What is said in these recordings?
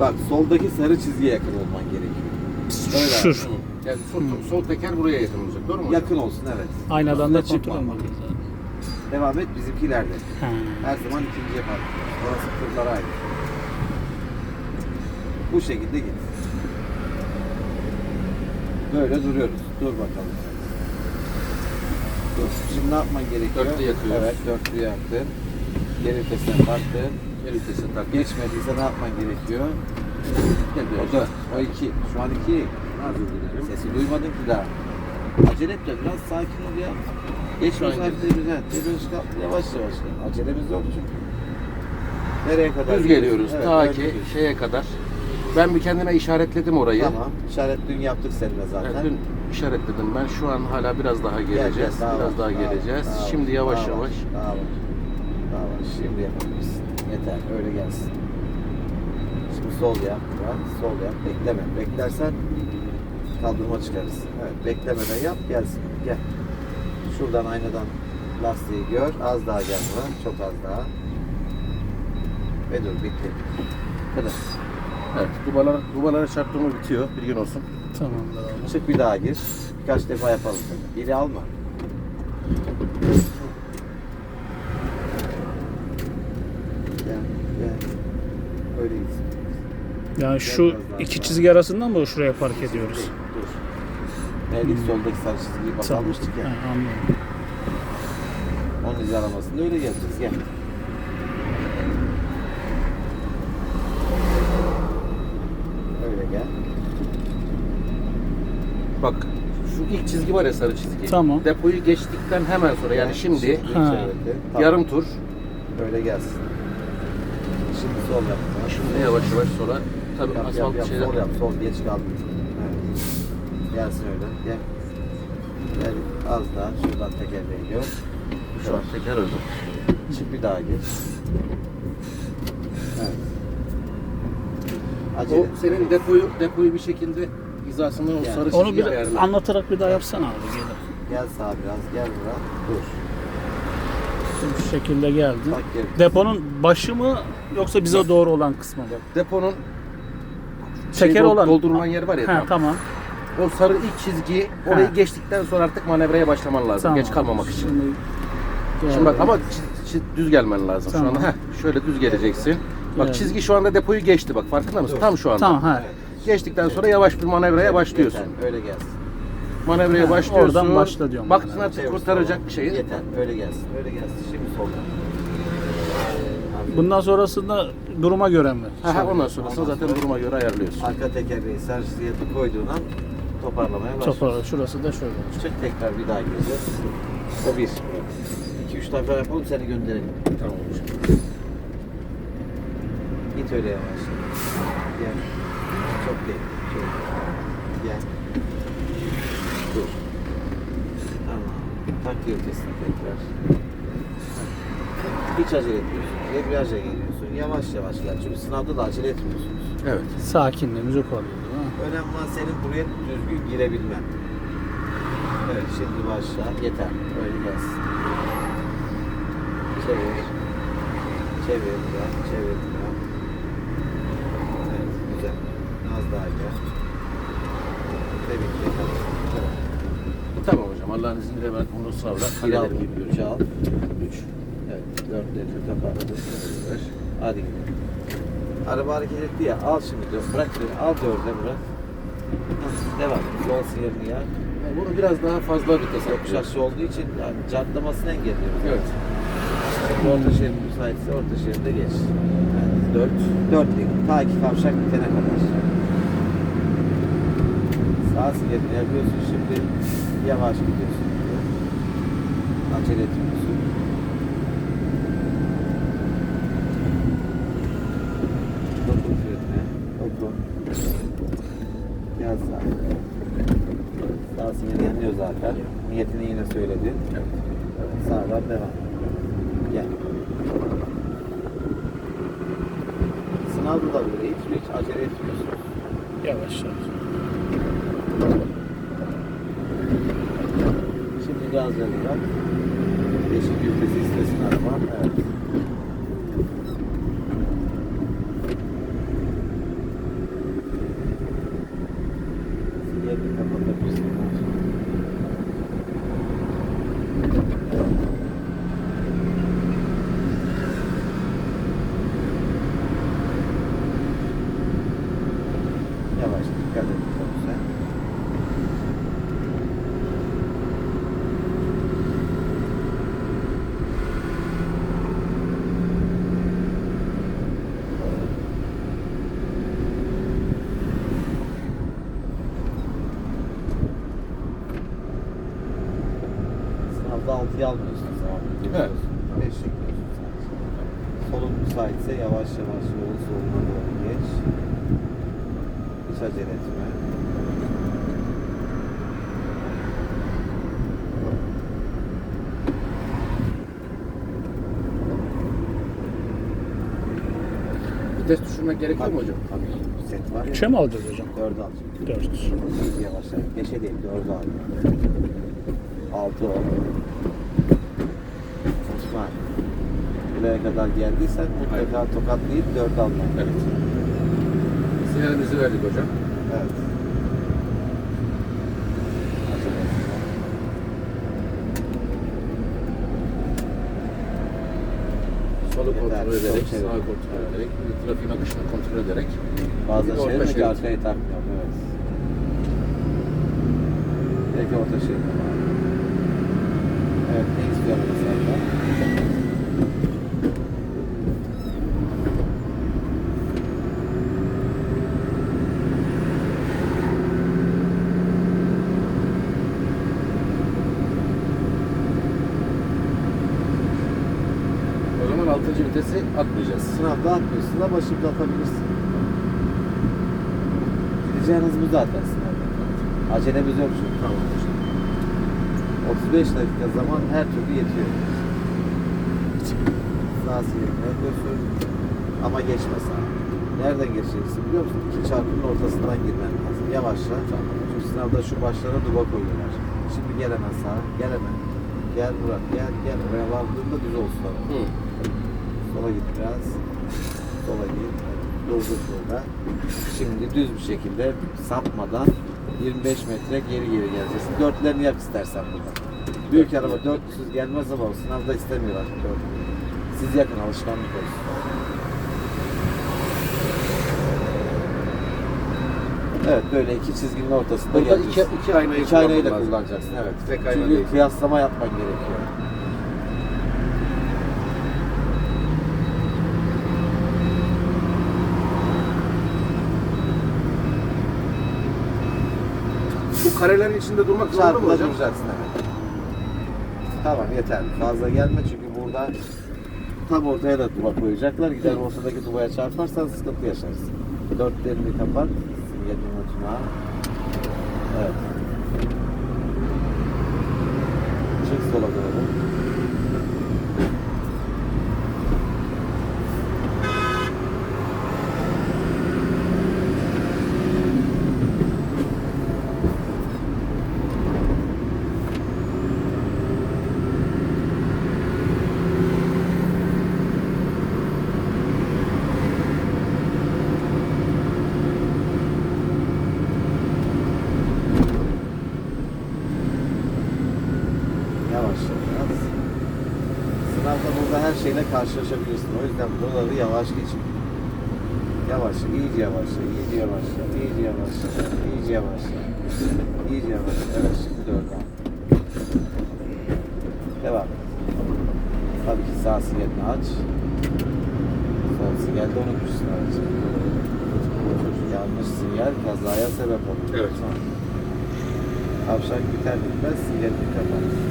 Bak soldaki sarı çizgiye yakın olman gerekiyor. Öyle abi. Şur. Yani sol, sol teker buraya yakın olacak. Doğru mu? Yakın olsun evet. Aynadan da kontrol çıkma. etmeliyiz. Devam et bizimkilerde. Ha. Her zaman ikinciye park. Orası tırlara ait. Bu şekilde git. Böyle duruyoruz. Dur bakalım. Dur. Şimdi ne yapman gerekiyor? Dörtlü yakıyoruz. Evet, dörtlü yaktın. Geri vitesine baktın. El vitesi tak. Geçmediyse ne yapman gerekiyor? O da, o iki. Şu an iki. Özür dilerim. Sesi duymadın ki daha. Acele etme, biraz sakin ol ya. Güzel. Tepeniz kalk, yavaş yavaş. Acelemiz yok çünkü. Nereye kadar? Düz geliyoruz Evet, ta ki gidiyoruz. şeye kadar. Ben bir kendime işaretledim orayı. Tamam. İşaret dün yaptık seninle zaten. Evet, dün işaretledim ben. Şu an hala biraz daha Gel, geleceğiz. gel, biraz var, daha var, geleceğiz. daha var, Şimdi yavaş daha var, yavaş. Daha var. Daha var. Şimdi yapabilirsin. Yeter. Öyle gelsin. Şimdi sol yap. Sol yap. Bekleme. Beklersen kaldırma çıkarız. Evet. Beklemeden yap. Gelsin. Gel. Şuradan aynadan lastiği gör. Az daha gel buna. Çok az daha. Ve dur. Bitti. Kadar. Evet, dubalara, dubalara çarptığımı bitiyor. Bir gün olsun. Tamamdır abi. Çık bir daha gir. Birkaç defa yapalım seni. İri alma. Gel, gel. Öyle gitsin. Yani şu iki çizgi arasından mı şuraya park ediyoruz? Neydi soldaki sarı çizgiyi bak almıştık ya. Ha, anladım. Onun iz aramasında öyle geleceğiz. Gel. Öyle gel. Bak şu ilk çizgi var ya sarı çizgi. Tamam. Depoyu geçtikten hemen sonra yani şimdi Ha. yarım tur. Öyle gelsin. Şimdi sol yap. Şimdi yavaş yavaş sonra tabii Yap, asfalt yap, yap, şeyler. sol yap, sol geç kaldın. Evet. Gelsin öyle, gel. Gel az daha, şuradan tekerleği gör. Şu an teker öldü. Şimdi bir daha geç. Evet. Acele. O senin depoyu depoyu bir şekilde hizasını o Yani. sarı Onu çizgiye bir ayarla. anlatarak bir daha yapsana abi. Gelir. Gel sağa biraz, gel buraya. Dur. Şu şekilde geldi. Bak gel. Deponun başı mı yoksa bize doğru olan kısmı mı? Deponun Teker şey, olan. doldurulan yer var ya. Ha, tam. tamam. O sarı ilk çizgiyi orayı Ha. geçtikten sonra artık manevraya başlaman lazım. Tamam. Geç kalmamak için. Şimdi, Şimdi bak ama düz gelmen lazım Tamam. şu anda. Heh, şöyle düz geleceksin. Bak Geldi. çizgi şu anda depoyu geçti bak farkında mısın? Tam şu anda. Tamam ha. Geçtikten sonra yavaş bir manevraya başlıyorsun. Yeter, öyle gelsin. Manevraya Ha, başlıyorsun. oradan başla diyorum Baktın artık kurtaracak bir şeyi. Yeter, öyle gelsin, öyle gelsin. Şimdi soldan. Bundan sonrasında duruma göre mi? Ha, ondan sonrasını Ondan zaten sonra- duruma göre ayarlıyorsun. Arka tekerleği sarı çizgiye koyduğun an toparlamaya başlıyorsun. Toparla. Şurası da şöyle. Çık tekrar bir daha gireceğiz. O bir. İki üç defa yapalım seni gönderelim. Tamam. Git öyle yavaş. Gel. Çok değil. Çok. Gel. Dur. Tamam. Tak yırtısını tekrar. Hiç acele etmiyorsun. Debriyaja geliyorsun. Yavaş yavaş gel. Çünkü sınavda da acele etmiyorsunuz. Evet. Sakinliğimizi koruyoruz. ha. Önemli olan senin buraya düzgün girebilmen. Evet şimdi başla. Yeter. Öyle gelsin. Çevir. Çevir biraz. Çevir biraz. Evet güzel. Az daha gel. Bitti. Evet. Tamam hocam. Allah'ın izniyle ben bunu sağla. Bir al. Üç görünüyor. al. Üç. Evet. Dört dedi. Toparladı. Hadi gidelim. Araba hareket etti ya. Al şimdi. dört. Bırak. freni, Al dörde bırak. Hah, Devam. Sol sinyalini yer. Yani Bunu biraz daha fazla vites Yokuş aşağı olduğu için yani cartlamasını engelliyoruz. Evet. Şimdi orta şerit müsaitse orta şeride geç. Evet, dört. Dörtlük. Ta ki kavşak bitene kadar. Sağ sinyalini yapıyorsun şimdi. Yavaş gidiyorsun. Acele etmiyorsun. Dokun frenine. Dokun. Gel sağ. Sağ sinyali yanıyor zaten. Niyetini yine söyledin. Evet. Sağdan devam. Gel. Sınavda da böyle hiç, hiç acele etmiyorsunuz. Yavaş yavaş. Şimdi gaz ver bırak. Yeşil gübresi istesin araba. Evet. Dikkat et otobüse. Sınavda 6'yı almıyorsun abi. Geçiyorsun. 5 çekiyorsun sadece. Solun müsaitse yavaş yavaş yolun soluna doğru geç. Hiç acele etme. Vites düşürmek gerekiyor mu hocam? Tabii. Set var ya. Üçe mi alacağız hocam? 4'ü alacak. Dört. Hızlı yavaş yavaş. 5'e değil 4'ü al. 6 ol. Osman. Buraya kadar geldiysen mutlaka tokatlayıp 4 alman. Evet. Sinyalimizi verdik hocam. Evet. Solu Yeter, kontrol sol ederek, sağı kontrol ederek, trafiğin akışını kontrol ederek. Şeyler de şerit. arkaya takmıyor. Evet. Peki orta şerit. Evet ne istiyorum mesela? O zaman 6. vitesi atmayacağız. Sınavda atmıyorsun ama şimdi atabilirsin. Gideceğin hız bu zaten sınavda. Acelemiz yok çünkü. Tamam. 35 dakika zaman her türlü yetiyor. Sağ sinyalini yapıyorsun ama geçme sağa. Nereden geçeceksin biliyor musun? İki çarpının ortasından girmen lazım. Yavaşla. Çünkü sınavda şu başlara duba koyuyorlar. Şimdi gel hemen sağa. Gel hemen. Gel Murat. Gel gel. Oraya vardığında düz olsun. Hı. Sola git biraz. Sola git. Durdur burada. Şimdi düz bir şekilde sapmadan 25 metre geri geri geleceksin. Dörtlerini yak istersen burada. Büyük araba dörtlüsüz gelmez ama sınavda istemiyorlar dörtlü. Siz yakın alışkanlık olsun. Evet böyle iki çizginin ortasında Burada iki, geleceksin. iki aynayı, İki aynayı da kullanacaksın evet. Tek ayna Çünkü değil. kıyaslama yapman gerekiyor. Bu karelerin içinde durmak zorunda mı hocam? duracaksın evet. Tamam yeter. Fazla gelme çünkü burada tam ortaya da duba koyacaklar. Gider ortadaki dubaya çarparsan sıkıntı yaşarsın. Dörtlerini kapat. Sinyalini unutma. Evet. Çık sola doğru. Yavaş biraz. Sınavda şeyle karşılaşabilirsin. O yüzden buraları yavaş geçin. Yavaş, iyice yavaşla, iyice yavaşla, iyice yavaşla, iyice yavaşla. İyice yavaşla. Evet, şimdi dörden. Devam. Tabii ki sağ sinyalini aç. Sol sinyalde unutmuşsun aracı. Yanlış sinyal kazaya sebep olur. Evet. Kavşak biter bitmez sinyalini kapat.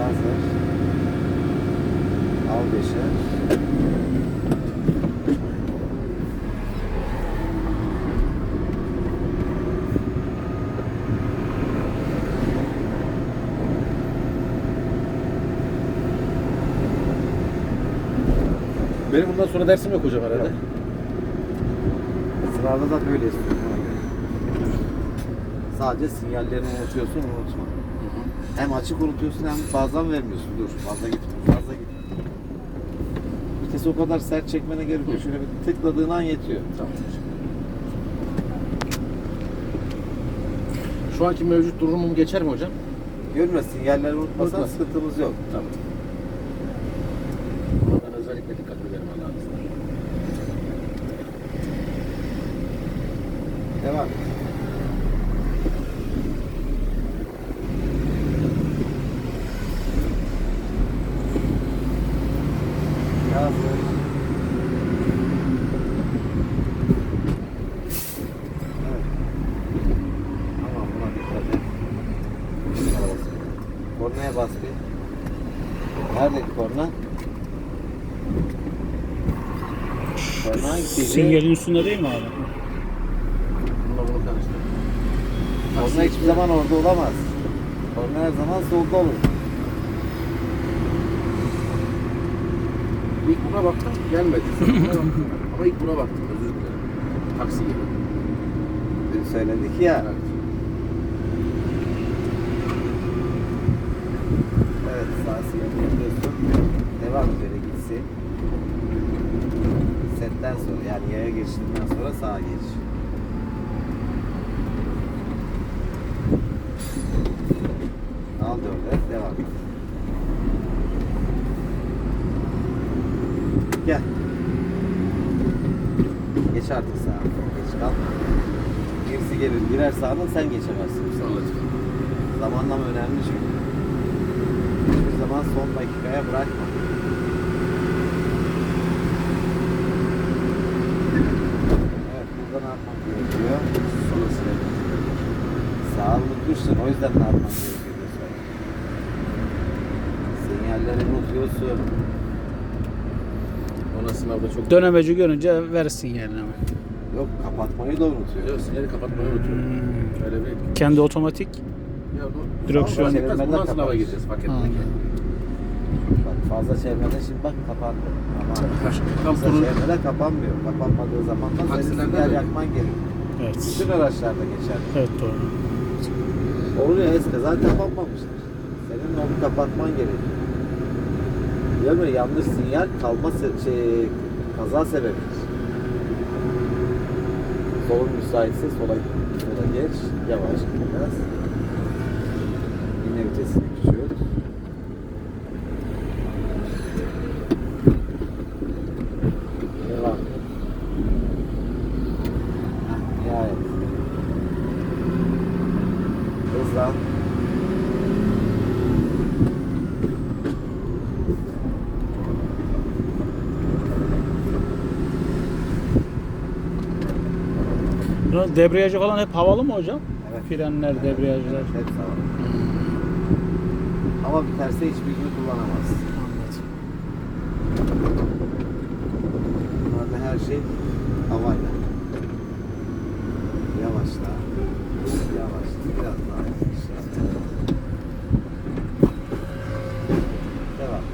Hazır. Al beşe. Benim bundan sonra dersim yok hocam herhalde. Sınavda da böyle istiyorum. ona göre. Sadece sinyallerini unutuyorsun unutma. Hem açık unutuyorsun hem bazen vermiyorsun. Dur fazla gitme fazla gitme. Vitesi o kadar sert çekmene gerek yok. Şöyle bir tıkladığın an yetiyor. Tamam. Şu anki mevcut durumum geçer mi hocam? Görme sinyalleri unutmasan Unutmaz. sıkıntımız yok. Tamam. Özellikle dikkatli vermen lazım. Devam. Yazdır. Evet. Tamam buna dikkat et. Kornaya bas bir. Neredeydi korna? Korna hangisiydi? Sinyalin üstünde değil mi abi? Bununla bunu karıştır. Korna hiçbir zaman orada olamaz. Korna her zaman solda olur. İlk buna baktım gelmedi. Sonra buna baktım. Ama ilk buna baktım özür dilerim. Taksi gibi. Dün söyledik ya. Evet. Evet sağ sinyali yapıyorsun. Devam üzere gitsin. Setten sonra yani yaya geçtiğinden sonra sağa geç. Al dörde devam. Gel. Geç artık sağa. Geç kal. Birisi gelir girer sağdan sen geçemezsin. Sağlıcı. Zamanlama önemli çünkü. Hiçbir zaman son dakikaya bırakma. Evet, burada ne yapmam gerekiyor? Sonrasında. Sağa unutmuşsun, o yüzden ne yapmam gerekiyor Unutuyorsun. Ona sınavda çok... Dönemeci görünce ver sinyalini ama. Yok, kapatmayı da unutuyor. Yok sinyali kapatmayı unutuyorum. Hmm. Öyle bir... Kendi otomatik. Ya bu... Direksiyon- Bundan sınava kapat. gireceğiz fark etmek. Anladım. Bak fazla çevrede şimdi bak kapandı. Ama turun... çevrede kapanmıyor. Kapanmadığı zaman da senin de. yakman gerekiyor. Evet. Bütün araçlarda geçer. Evet doğru. Oluyor eski zaten kapanmamıştır. Senin onu kapatman gerekiyor. Değil mi? Yanlış sinyal kalma se- şey, kaza sebebidir. Solun müsaitse sola, sola geç. Yavaş biraz. Yine vitesini küçült. Devam. Nihayet. Hızlan. Bunun Debriyajı falan hep havalı mı hocam? Evet. Frenler, debriyajlar. Hepsi var. Ama biterse hiçbirini kullanamaz. Anladım. Bunlarda her şey havayla. Yavaşla. Yavaşla. Biraz daha yavaşla. Devam.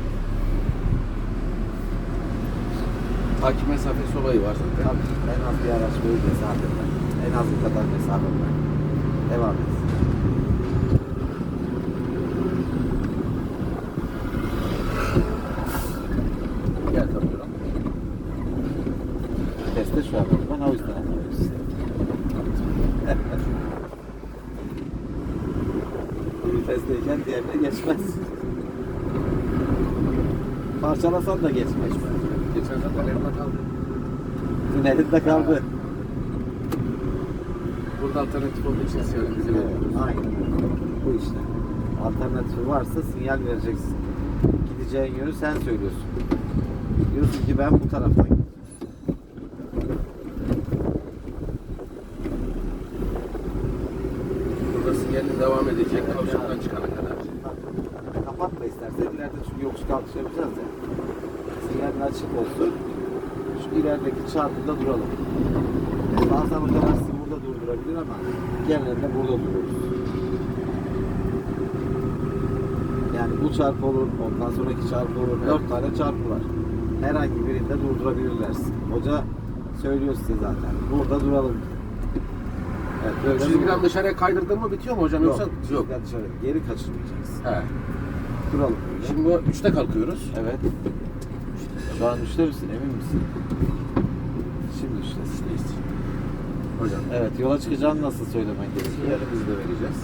Takip mesafesi olayı var zaten. Tabii en az bir araç boyu mesafede. En az bu kadar mesafede. Devam et. Gel kapıyorum. Teste şu an ben o yüzden anlamıyoruz. Bir testeyken diğerine geçmez. Parçalasan da geçmez. Geçen zaten elimde kaldı. Tünelinde kaldı. Burada alternatif olduğu için sinyalimizi Evet, veriyoruz. aynen. Bu işte. Alternatifi varsa sinyal vereceksin. Gideceğin yönü sen söylüyorsun. Diyorsun ki ben bu taraftan. Burada sinyalin devam edecek kavşaktan çıkana kadar. Kapatma istersen ileride çünkü yokuş kalkış yapacağız ya. Sinyalin açık olsun. Şu ilerideki çarpıda duralım. Bazen o kadar durabilir ama genelde burada duruyoruz. Yani bu çarpı olur, ondan sonraki çarpı olur. Evet. Dört tane çarpı var. Herhangi birinde durdurabilirler. Hoca söylüyor size zaten. Burada duralım. Evet, 300 gram dışarıya kaydırdın mı bitiyor mu hocam yok, yoksa? Yok. Dışarı, geri kaçırmayacaksın. He. Duralım. Böyle. Şimdi bu 3'te kalkıyoruz. Evet. Şu an 3'te misin? Emin misin? Şimdi 3'teyiz. Hocam. Evet, yola çıkacağını nasıl söylemen gerekiyor? Sinyalimizi de vereceğiz.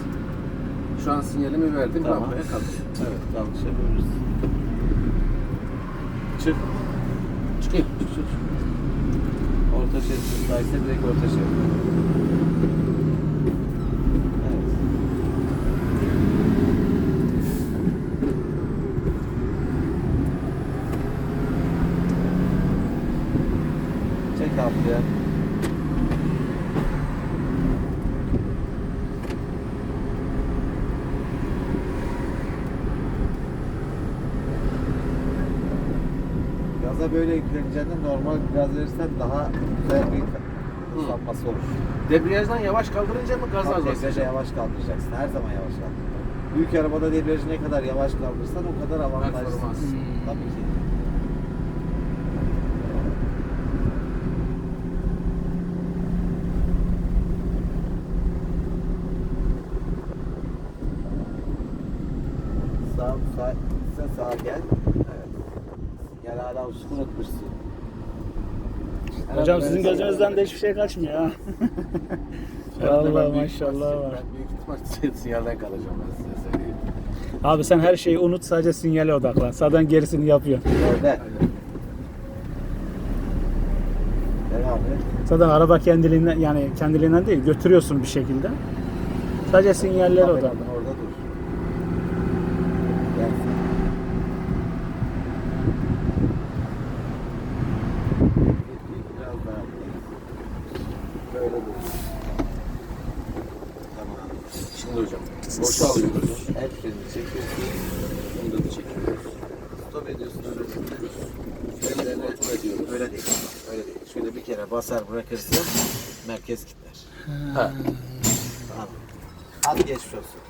Şu an sinyalimi verdim. Tamam. Rampaya kalktım. Evet, yanlış yapıyoruz. Çık. Orta şerit müsaitse direkt orta şerit. Evet. Çek abi ya. Böyle yükleneceğinde normal gaz verirsen daha güzel bir hızlanması olur. Debriyajdan yavaş kaldırınca mı gaz az debriyaja yavaş kaldıracaksın. Her zaman yavaş kaldır. Büyük arabada debriyajı ne kadar yavaş kaldırırsan o kadar avantajlısın. Performans. Tabii ki. Sağ, sağ, sen sağa gel. Uçuk unutmuşsun. Hocam sizin gözünüzden de hiçbir şey kaçmıyor ha. Büyük maşallah var. Ben büyük ihtimal sinyalden kalacağım ben size söyleyeyim. Abi sen her şeyi unut sadece sinyale odaklan. Zaten gerisini yapıyorsun. Et. Zaten araba kendiliğinden yani kendiliğinden değil götürüyorsun bir şekilde. Sadece sinyallere odaklan. Orada dur. Gel. Biraz daha. Böyle dur. Tamam. Şimdi hocam boşa alıyoruz. El freni çekiyorsun. Bunu da çekiyoruz. Stop ediyorsun. Öyle tutuyoruz. Frenleri kontrol ediyoruz. Öyle değil. Öyle değil. Şöyle bir kere basar bırakırsın merkez kilitler. Ha. Tamam. Hadi geçmiş olsun.